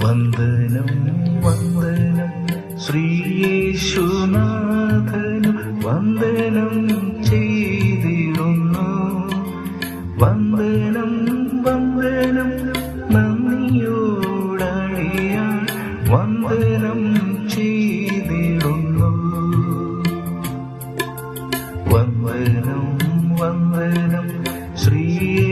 വന്ദനം വന്ദനം. ശ്രീയേശുനാഥനും വന്ദനം ചെയ്തിടുന്നു. വന്ദനം വന്ദനം നന്ദിയോടണിയാൻ വന്ദനം ചെയ്തിടുന്നു. വന്ദനം വന്ദനം ശ്രീ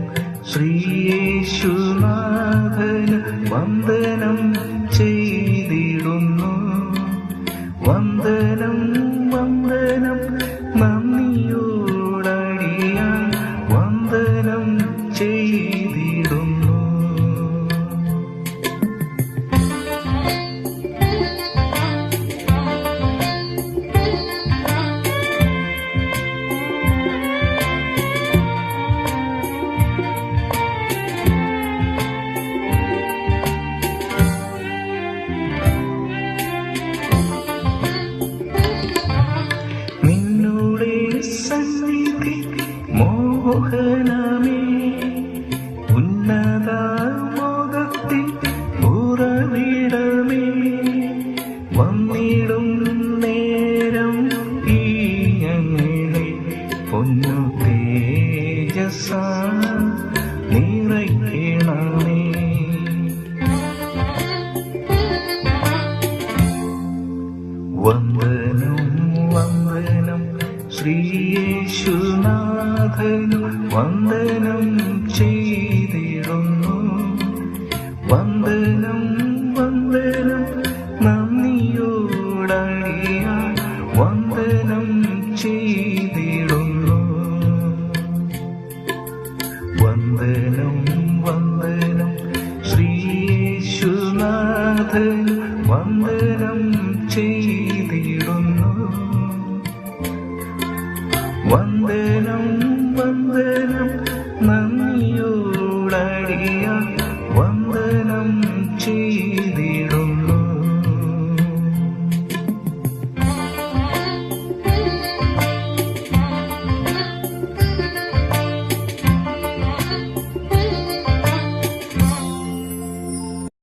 ശ്രീയേശുനാഥന് വന്ദനം ചെയ്തിടുന്നു. വന്ദനം വന്ദനം നന്ദിയോടടിയ മോഹനമേ ഉന്നത ഉറവിടമേ വന്നിടും നേരം ഈ ഞങ്ങളെ പൊന്നു തേജസ ശ്രീയേശുനാഥനു വന്ദനം ചെയ്തിടുന്നു. വന്ദനം വന്ദനം നന്ദിയോടടിയ വന്ദനം ചെയ്തിടുന്നു. വന്ദനം വന്ദനം ശ്രീയേശുനാഥനു വന്ദനം വന്ദനം വന്ദനം